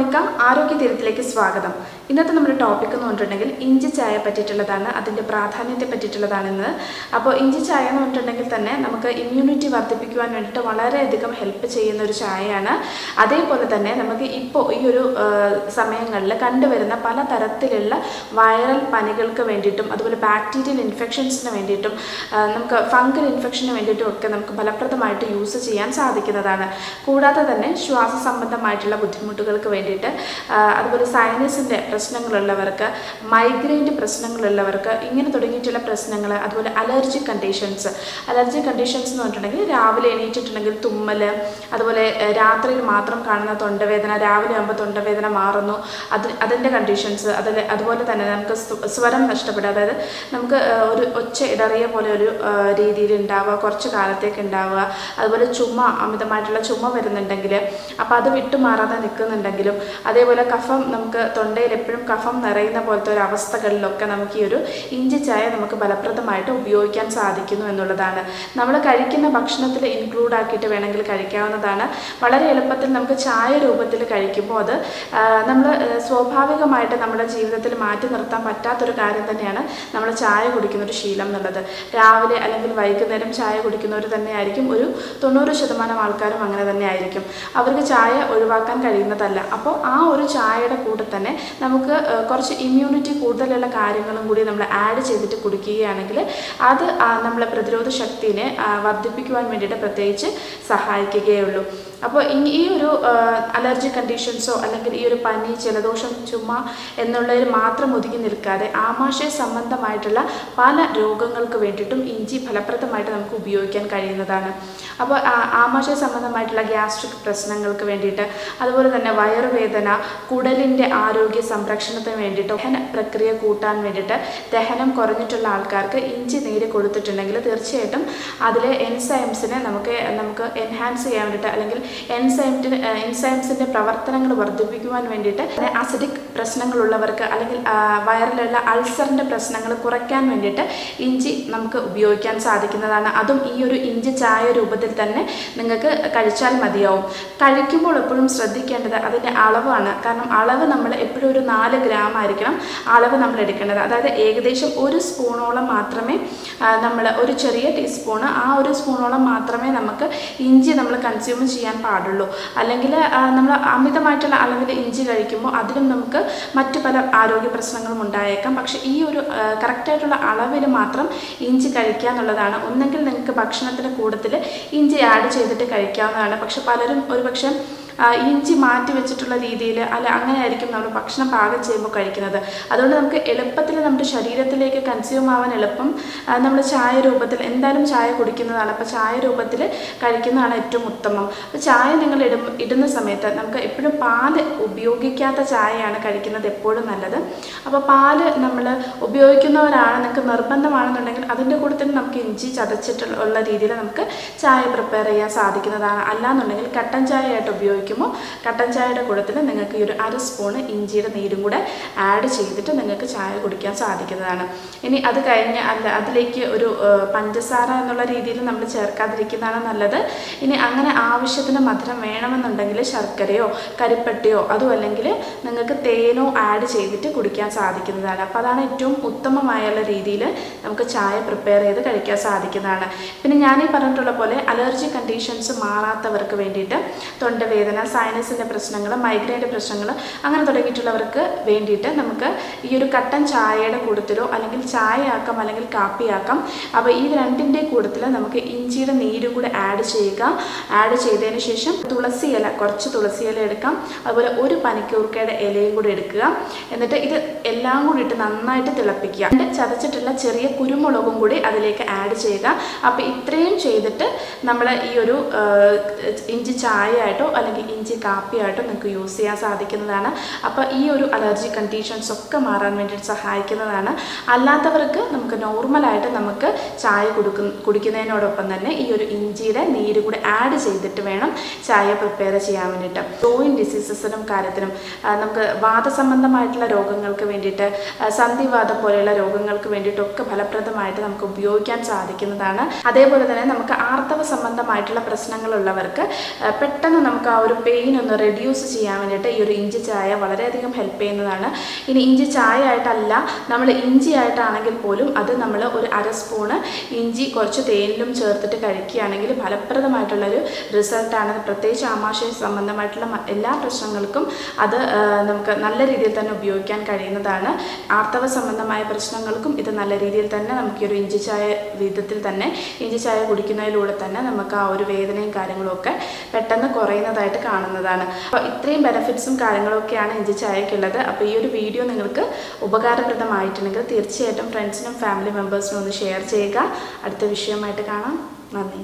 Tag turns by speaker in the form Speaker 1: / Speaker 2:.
Speaker 1: Monica ആരോഗ്യ തീരത്തിലേക്ക് സ്വാഗതം. ഇന്നത്തെ നമ്മുടെ ടോപ്പിക് എന്ന് പറഞ്ഞിട്ടുണ്ടെങ്കിൽ ഇഞ്ചി ചായ പറ്റിയിട്ടുള്ളതാണ് അതിന്റെ പ്രാധാന്യത്തെ പറ്റിയിട്ടുള്ളതാണെന്ന്. അപ്പോൾ ഇഞ്ചി ചായ എന്ന് പറഞ്ഞിട്ടുണ്ടെങ്കിൽ തന്നെ നമുക്ക് ഇമ്മ്യൂണിറ്റി വർദ്ധിപ്പിക്കുവാൻ വേണ്ടിയിട്ട് വളരെയധികം ഹെൽപ്പ് ചെയ്യുന്ന ഒരു ചായയാണ്. അതേപോലെ തന്നെ നമുക്ക് ഇപ്പോൾ ഈ ഒരു സമയങ്ങളിൽ കണ്ടുവരുന്ന പല തരത്തിലുള്ള വൈറൽ പനികൾക്ക് വേണ്ടിയിട്ടും അതുപോലെ ബാക്ടീരിയൽ ഇൻഫെക്ഷൻസിന് വേണ്ടിയിട്ടും നമുക്ക് ഫംഗൽ ഇൻഫെക്ഷന് വേണ്ടിയിട്ടും ഒക്കെ നമുക്ക് ഫലപ്രദമായിട്ട് യൂസ് ചെയ്യാൻ സാധിക്കുന്നതാണ്. കൂടാതെ തന്നെ ശ്വാസ സംബന്ധമായിട്ടുള്ള ബുദ്ധിമുട്ടുകൾക്ക് വേണ്ടിയിട്ട്. അതുപോലെ സൈനസിന്റെ പ്രശ്നങ്ങളുള്ളവർക്ക് മൈഗ്രെയിന്റെ പ്രശ്നങ്ങളുള്ളവർക്ക് ഇങ്ങനെ തുടങ്ങിയിട്ടുള്ള പ്രശ്നങ്ങൾ അതുപോലെ അലർജി കണ്ടീഷൻസ് അലർജി കണ്ടീഷൻസ് എന്ന് പറഞ്ഞിട്ടുണ്ടെങ്കിൽ രാവിലെ എണീറ്റിട്ടുണ്ടെങ്കിൽ തുമ്മൽ അതുപോലെ രാത്രിയിൽ മാത്രം കാണുന്ന തൊണ്ടവേദന രാവിലെ ആകുമ്പോൾ തൊണ്ടവേദന മാറുന്നു. അത് അതിന്റെ കണ്ടീഷൻസ് അതിൽ അതുപോലെ തന്നെ നമുക്ക് സ്വരം നഷ്ടപ്പെടുക. അതായത് നമുക്ക് ഒരു ഒച്ച ഇടറിയ പോലെ ഒരു രീതിയിൽ ഉണ്ടാവുക കുറച്ച് കാലത്തേക്ക് ഉണ്ടാവുക. അതുപോലെ ചുമ അമിതമായിട്ടുള്ള ചുമ വരുന്നുണ്ടെങ്കിൽ അപ്പോൾ അത് വിട്ടുമാറാതെ നിൽക്കുന്നുണ്ടെങ്കിലും അതേപോലെ കഫം നമുക്ക് തൊണ്ടയിൽ എപ്പോഴും കഫം നിറയുന്ന പോലത്തെ ഒരു അവസ്ഥകളിലൊക്കെ നമുക്ക് ഈ ഒരു ഇഞ്ചി ചായ നമുക്ക് ഫലപ്രദമായിട്ട് ഉപയോഗിക്കാൻ സാധിക്കുന്നു എന്നുള്ളതാണ്. നമ്മൾ കഴിക്കുന്ന ഭക്ഷണത്തിൽ ഇൻക്ലൂഡ് ആക്കിയിട്ട് വേണമെങ്കിൽ കഴിക്കാവുന്നതാണ്. വളരെ എളുപ്പത്തിൽ നമുക്ക് ചായ രൂപത്തിൽ കഴിക്കുമ്പോൾ അത് നമ്മൾ സ്വാഭാവികമായിട്ട് നമ്മുടെ ജീവിതത്തിൽ മാറ്റി നിർത്താൻ പറ്റാത്തൊരു കാര്യം തന്നെയാണ് നമ്മൾ ചായ കുടിക്കുന്ന ഒരു ശീലം എന്നുള്ളത്. രാവിലെ അല്ലെങ്കിൽ വൈകുന്നേരം ചായ കുടിക്കുന്നവർ തന്നെയായിരിക്കും ഒരു തൊണ്ണൂറ് ശതമാനം ആൾക്കാരും അങ്ങനെ തന്നെ ആയിരിക്കും അവർക്ക് ചായ ഒഴിവാക്കാൻ കഴിയുന്നതല്ല. അപ്പോൾ ആ ഒരു ചായയുടെ കൂടെ തന്നെ നമുക്ക് കുറച്ച് ഇമ്മ്യൂണിറ്റി കൂടുതലുള്ള കാര്യങ്ങളും കൂടി നമ്മൾ ആഡ് ചെയ്തിട്ട് കുടിക്കുകയാണെങ്കിൽ അത് നമ്മളെ പ്രതിരോധ ശക്തിനെ വർദ്ധിപ്പിക്കുവാൻ വേണ്ടിയിട്ട് പ്രത്യേകിച്ച് സഹായിക്കുകയുള്ളൂ അപ്പോൾ ഈ ഒരു അലർജി കണ്ടീഷൻസോ അല്ലെങ്കിൽ ഈ ഒരു പനി ജലദോഷം ചുമ എന്നുള്ളതിൽ മാത്രം ഒതുങ്ങി നിൽക്കാതെ ആമാശയ സംബന്ധമായിട്ടുള്ള പല രോഗങ്ങൾക്ക് വേണ്ടിയിട്ടും ഇഞ്ചി ഫലപ്രദമായിട്ട് നമുക്ക് ഉപയോഗിക്കാൻ കഴിയുന്നതാണ്. അപ്പോൾ ആമാശയ സംബന്ധമായിട്ടുള്ള ഗ്യാസ്ട്രിക് പ്രശ്നങ്ങൾക്ക് വേണ്ടിയിട്ട് അതുപോലെ തന്നെ വയറുവേദന കുടലിന്റെ ആരോഗ്യ സംരക്ഷണത്തിന് വേണ്ടിയിട്ട് ദഹന പ്രക്രിയ കൂട്ടാൻ വേണ്ടിയിട്ട് ദഹനം കുറഞ്ഞിട്ടുള്ള ആൾക്കാർക്ക് ഇഞ്ചി നീര് കൊടുത്തിട്ടുണ്ടെങ്കിൽ തീർച്ചയായിട്ടും അതിലെ എൻസൈംസിനെ നമുക്ക് നമുക്ക് എൻഹാൻസ് ചെയ്യാൻ വേണ്ടിയിട്ട് അല്ലെങ്കിൽ എൻസൈമിന് എൻസൈംസിന്റെ പ്രവർത്തനങ്ങൾ വർദ്ധിപ്പിക്കുവാൻ വേണ്ടിയിട്ട് അസിഡിക് പ്രശ്നങ്ങളുള്ളവർക്ക് അല്ലെങ്കിൽ വയറിലുള്ള അൾസറിന്റെ പ്രശ്നങ്ങൾ കുറയ്ക്കാൻ വേണ്ടിയിട്ട് ഇഞ്ചി നമുക്ക് ഉപയോഗിക്കാൻ സാധിക്കുന്നതാണ്. അതും ഈ ഒരു ഇഞ്ചി ചായ രൂപത്തിൽ തന്നെ നിങ്ങൾക്ക് കഴിച്ചാൽ മതിയാവും. കഴിക്കുമ്പോൾ എപ്പോഴും ശ്രദ്ധിക്കേണ്ടത് അതിന്റെ അളവാണ്. കാരണം അളവ് നമ്മൾ എപ്പോഴും ഒരു നാല് ഗ്രാം ആയിരിക്കണം അളവ് നമ്മൾ എടുക്കേണ്ടത്. അതായത് ഏകദേശം ഒരു സ്പൂണോളം മാത്രമേ നമ്മൾ ഒരു ചെറിയ ടീസ്പൂണ് ആ ഒരു സ്പൂണോളം മാത്രമേ നമുക്ക് ഇഞ്ചി നമ്മൾ കൺസ്യൂം ചെയ്യാൻ പാടുള്ളൂ. അല്ലെങ്കിൽ നമ്മൾ അമിതമായിട്ടുള്ള അളവിൽ ഇഞ്ചി കഴിക്കുമ്പോൾ അതിലും നമുക്ക് മറ്റു പല ആരോഗ്യ പ്രശ്നങ്ങളും ഉണ്ടായേക്കാം. പക്ഷേ ഈ ഒരു കറക്റ്റായിട്ടുള്ള അളവിൽ മാത്രം ഇഞ്ചി കഴിക്കുക എന്നുള്ളതാണ്. ഒന്നെങ്കിൽ നിങ്ങൾക്ക് ഭക്ഷണത്തിന്റെ കൂട്ടത്തിൽ ഇഞ്ചി ആഡ് ചെയ്തിട്ട് കഴിക്കാവുന്നതാണ്. പക്ഷെ പലരും ഒരുപക്ഷെ ഇഞ്ചി മാറ്റി വെച്ചിട്ടുള്ള രീതിയിൽ അല്ല അങ്ങനെയായിരിക്കും നമ്മൾ ഭക്ഷണം പാകം ചെയ്യുമ്പോൾ കഴിക്കുന്നത്. അതുകൊണ്ട് നമുക്ക് എളുപ്പത്തിൽ നമ്മുടെ ശരീരത്തിലേക്ക് കൺസ്യൂം ആവാൻ എളുപ്പം. നമ്മൾ ചായ രൂപത്തിൽ എന്തായാലും ചായ കുടിക്കുന്നതാണ്. അപ്പോൾ ചായ രൂപത്തിൽ കഴിക്കുന്നതാണ് ഏറ്റവും ഉത്തമം. അപ്പോൾ ചായ നിങ്ങൾ ഇടും ഇടുന്ന സമയത്ത് നമുക്ക് എപ്പോഴും പാൽ ഉപയോഗിക്കാത്ത ചായയാണ് കഴിക്കുന്നത് എപ്പോഴും നല്ലത്. അപ്പോൾ പാൽ നമ്മൾ ഉപയോഗിക്കുന്നവരാണ് നിങ്ങൾക്ക് നിർബന്ധമാണെന്നുണ്ടെങ്കിൽ അതിന്റെ കൂടെ തന്നെ നമുക്ക് ഇഞ്ചി ചതച്ചിട്ടുള്ള രീതിയിൽ നമുക്ക് ചായ പ്രിപ്പയർ ചെയ്യാൻ സാധിക്കുന്നതാണ്. അല്ലാന്നുണ്ടെങ്കിൽ കട്ടൻ ചായ ആയിട്ട് ഉപയോഗിക്കുമ്പോൾ കട്ടൻ ചായയുടെ കൂട്ടത്തിൽ നിങ്ങൾക്ക് ഈ ഒരു അര സ്പൂണ് ഇഞ്ചിയുടെ നീരും കൂടെ ആഡ് ചെയ്തിട്ട് നിങ്ങൾക്ക് ചായ കുടിക്കാൻ സാധിക്കുന്നതാണ്. ഇനി അത് കഴിഞ്ഞ് അല്ല അതിലേക്ക് ഒരു പഞ്ചസാര എന്നുള്ള രീതിയിൽ നമ്മൾ ചേർക്കാതിരിക്കുന്നതാണ് നല്ലത്. ഇനി അങ്ങനെ ആവശ്യത്തിന് മധുരം വേണമെന്നുണ്ടെങ്കിൽ ശർക്കരയോ കരിപ്പട്ടിയോ അതും അല്ലെങ്കിൽ നിങ്ങൾക്ക് തേനോ ആഡ് ചെയ്തിട്ട് കുടിക്കാൻ സാധിക്കുന്നതാണ്. അപ്പോൾ അതാണ് ഏറ്റവും ഉത്തമമായുള്ള രീതിയിൽ നമുക്ക് ചായ പ്രിപ്പയർ ചെയ്ത് കഴിക്കാൻ സാധിക്കുന്നതാണ്. പിന്നെ ഞാനീ പറഞ്ഞിട്ടുള്ള പോലെ അലർജി കണ്ടീഷൻസ് മാറാത്തവർക്ക് വേണ്ടിയിട്ട് തൊണ്ടവേദന സൈനസിന്റെ പ്രശ്നങ്ങൾ മൈഗ്രൈന്റെ പ്രശ്നങ്ങൾ അങ്ങനെ തുടങ്ങിയിട്ടുള്ളവർക്ക് വേണ്ടിയിട്ട് നമുക്ക് ഈ ഒരു കട്ടൻ ചായയുടെ കൂട്ടത്തിലോ അല്ലെങ്കിൽ ചായയാക്കാം അല്ലെങ്കിൽ കാപ്പിയാക്കാം. അപ്പോൾ ഈ രണ്ടിന്റെ കൂട്ടത്തിൽ നമുക്ക് ഇഞ്ചിയുടെ നീരും കൂടെ ആഡ് ചെയ്യുക. ആഡ് ചെയ്തതിന് ശേഷം തുളസി ഇല കുറച്ച് തുളസി ഇല എടുക്കാം. അതുപോലെ ഒരു പനിക്കൂർക്കയുടെ ഇലയും കൂടി എടുക്കുക. എന്നിട്ട് ഇത് എല്ലാം കൂടി ഇട്ട് നന്നായിട്ട് തിളപ്പിക്കുക. എന്നിട്ട് ചതച്ചിട്ടുള്ള ചെറിയ കുരുമുളകും കൂടി അതിലേക്ക് ആഡ് ചെയ്യുക. അപ്പോൾ ഇത്രയും ചെയ്തിട്ട് നമ്മൾ ഈ ഒരു ഇഞ്ചി ചായ ആയിട്ടോ അല്ലെങ്കിൽ ഇഞ്ചി കാപ്പിയായിട്ടും നിങ്ങൾക്ക് യൂസ് ചെയ്യാൻ സാധിക്കുന്നതാണ്. അപ്പോൾ ഈ ഒരു അലർജി കണ്ടീഷൻസ് ഒക്കെ മാറാൻ വേണ്ടിയിട്ട് സഹായിക്കുന്നതാണ്. അല്ലാത്തവർക്ക് നമുക്ക് നോർമലായിട്ട് നമുക്ക് ചായ കൊടുക്കുന്ന കുടിക്കുന്നതിനോടൊപ്പം തന്നെ ഈ ഒരു ഇഞ്ചിയുടെ നീര് കൂടി ആഡ് ചെയ്തിട്ട് വേണം ചായ പ്രിപ്പയർ ചെയ്യാൻ വേണ്ടിയിട്ട്. ജോയിൻ ഡിസീസസിനും കാര്യത്തിനും നമുക്ക് വാദസംബന്ധമായിട്ടുള്ള രോഗങ്ങൾക്ക് വേണ്ടിയിട്ട് സന്ധിവാദം പോലെയുള്ള രോഗങ്ങൾക്ക് വേണ്ടിയിട്ടൊക്കെ ഫലപ്രദമായിട്ട് നമുക്ക് ഉപയോഗിക്കാൻ സാധിക്കുന്നതാണ്. അതേപോലെ തന്നെ നമുക്ക് ആർത്തവ സംബന്ധമായിട്ടുള്ള പ്രശ്നങ്ങളുള്ളവർക്ക് പെട്ടെന്ന് നമുക്ക് ആ ഒരു പെയിൻ ഒന്ന് റെഡ്യൂസ് ചെയ്യാൻ വേണ്ടിയിട്ട് ഈ ഒരു ഇഞ്ചി ചായ വളരെയധികം ഹെൽപ്പ് ചെയ്യുന്നതാണ്. ഇനി ഇഞ്ചി ചായ ആയിട്ടല്ല നമ്മൾ ഇഞ്ചി ആയിട്ടാണെങ്കിൽ പോലും അത് നമ്മൾ ഒരു അര സ്പൂണ് ഇഞ്ചി കുറച്ച് തേനിലും ചേർത്തിട്ട് കഴിക്കുകയാണെങ്കിൽ ഫലപ്രദമായിട്ടുള്ളൊരു റിസൾട്ടാണ് പ്രത്യേകിച്ച് ആമാശയ സംബന്ധമായിട്ടുള്ള എല്ലാ പ്രശ്നങ്ങൾക്കും അത് നമുക്ക് നല്ല രീതിയിൽ തന്നെ ഉപയോഗിക്കാൻ കഴിയുന്നതാണ്. ആർത്തവ സംബന്ധമായ പ്രശ്നങ്ങൾക്കും ഇത് നല്ല രീതിയിൽ തന്നെ നമുക്ക് ഈ ഒരു ഇഞ്ചി ചായ വിധത്തിൽ തന്നെ ഇഞ്ചി ചായ കുടിക്കുന്നതിലൂടെ തന്നെ നമുക്ക് ആ ഒരു വേദനയും കാര്യങ്ങളും ഒക്കെ പെട്ടെന്ന് കുറയുന്നതായിട്ട് കാണുന്നതാണ്. അപ്പോൾ ഇത്രയും ബെനഫിറ്റ്സും കാര്യങ്ങളും ഒക്കെയാണ് ഇഞ്ചി ചായക്കുള്ളത് അപ്പോൾ ഈ ഒരു വീഡിയോ നിങ്ങൾക്ക് ഉപകാരപ്രദമായിട്ടുണ്ടെങ്കിൽ തീർച്ചയായിട്ടും ഫ്രണ്ട്സിനും ഫാമിലി മെമ്പേഴ്സിനും ഒന്ന് ഷെയർ ചെയ്യുക. അടുത്ത വിഷയമായിട്ട് കാണാം. നന്ദി.